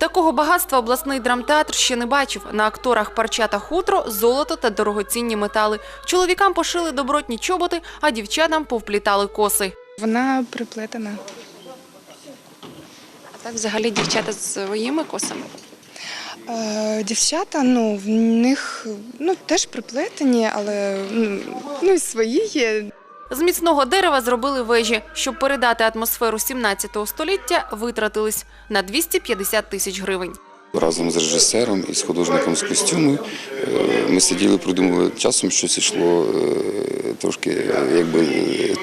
Такого багатства обласний драмтеатр ще не бачив. На акторах парча та хутро, золото та дорогоцінні метали. Чоловікам пошили добротні чоботи, а дівчатам повплітали коси. Вона приплетена. А так взагалі дівчата з своїми косами. Е, дівчата, ну, в них ну, теж приплетені, але ну, ну, і свої є. З міцного дерева зробили вежі. Щоб передати атмосферу 17 століття, витратились на 250 тисяч гривень. Разом з режисером і з художником з костюму е, ми сиділи, придумували часом щось йшло е, трошки е, якби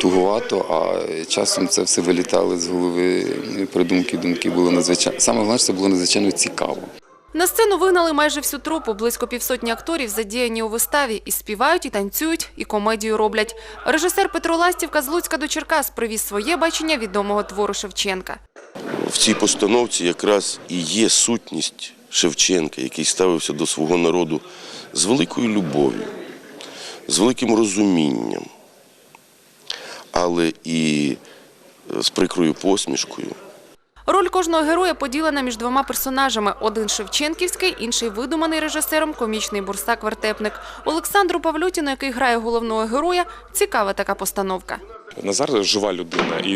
туговато, а часом це все вилітало з голови. Придумки, думки було надзвичайно. Саме головне, це було надзвичайно цікаво. На сцену вигнали майже всю трупу. Близько півсотні акторів задіяні у виставі. І співають, і танцюють, і комедію роблять. Режисер Петро Ластівка з Луцька до Черкас привіз своє бачення відомого твору Шевченка. В цій постановці якраз і є сутність Шевченка, який ставився до свого народу з великою любов'ю, з великим розумінням, але і е, з прикрою посмішкою. Роль кожного героя поділена між двома персонажами: один Шевченківський, інший видуманий режисером комічний бурсак-вертепник. Олександру Павлютіну, який грає головного героя, цікава така постановка. Назар жива людина, і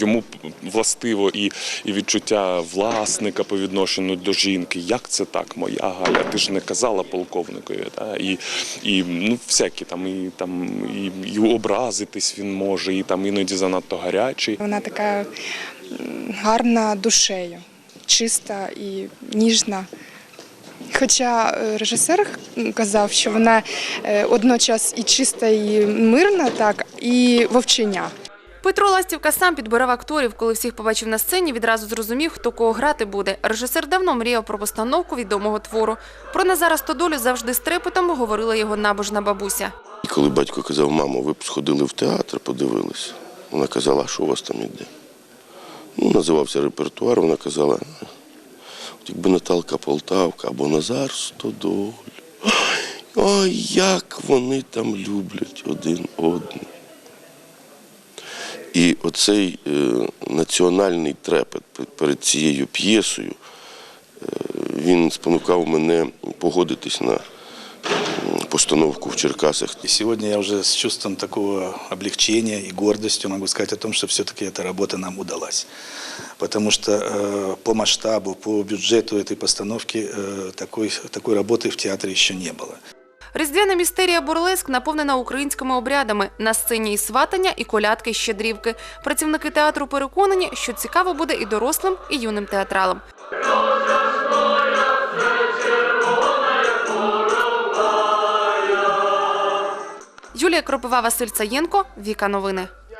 йому властиво і, і відчуття власника по відношенню до жінки. Як це так, моя Галя? Ти ж не казала полковникові. Та? І, і ну, всякі там, і там і, і образитись він може, і там іноді занадто гарячий. Вона така гарна душею, чиста і ніжна. Хоча е, режисер казав, що вона е, одночас і чиста, і мирна, так, і вовченя. Петро Ластівка сам підбирав акторів, коли всіх побачив на сцені, відразу зрозумів, хто кого грати буде. Режисер давно мріяв про постановку відомого твору. Про Назара Стодолю завжди з трепетом говорила його набожна бабуся. І коли батько казав, мамо, ви б сходили в театр, подивилися. Вона казала, що у вас там іде? Ну, називався репертуар, вона казала, от якби Наталка Полтавка або Назар Стодоль. Ой, як вони там люблять один одного. І оцей е, національний трепет перед цією п'єсою, е, він спонукав мене погодитись на м, постановку в Черкасах. И сегодня я уже с чувством такого облегчения и гордостью могу сказать о том, что все-таки эта работа нам удалась. Потому что э, по масштабу, по бюджету этой постановки э, такой, такой работы в театре еще не было. Різдвяна містерія Бурлеск наповнена українськими обрядами. На сцені і сватання, і колядки, і щедрівки. Працівники театру переконані, що цікаво буде і дорослим, і юним театралам. Юлія Кропива, Василь Цаєнко, Віка Новини.